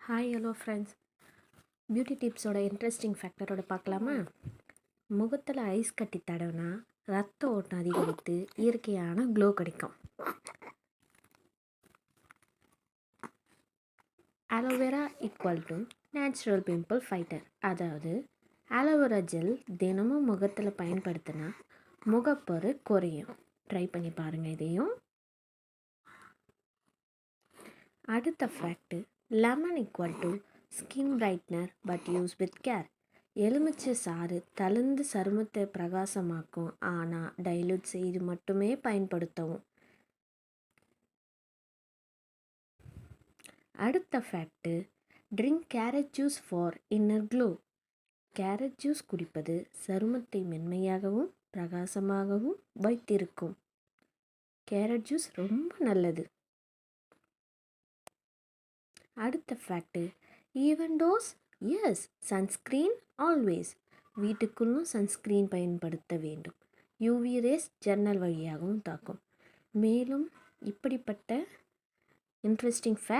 Hi hello friends beauty டிப்ஸோட interesting ஃபேக்டரோட பார்க்கலாமா? முகத்தில் ஐஸ் கட்டி தடவினா ரத்த ஓட்டம் அதிகரித்து இயற்கையான க்ளோ கிடைக்கும். Aloe vera equal to natural pimple fighter அதாவது அலோவேரா ஜெல் தினமும் முகத்தில் பயன்படுத்தினா முகப்பரு குறையும். ட்ரை பண்ணி பாருங்கள் இதையும். அடுத்த fact lemon equal to skin brightener but use with care எலுமிச்சை சாறு தழுந்து சருமத்தை பிரகாசமாக்கும். ஆனால் டைலூட் செய்து மட்டுமே பயன்படுத்தவும். அடுத்த fact drink carrot juice for inner glow carrot juice குடிப்பது சருமத்தை மென்மையாகவும் பிரகாசமாகவும் வைத்திருக்கும். கேரட் ஜூஸ் ரொம்ப நல்லது. அடுத்த fact even dose S sunscreen always வீட்டுக்குள்ளும் சன்ஸ்க்ரீன் பயன்படுத்த வேண்டும். யூவி ரேஸ் ஜன்னல் வழியாகவும் தாக்கும். மேலும் இப்படிப்பட்ட இன்ட்ரெஸ்டிங் ஃபேக்ட்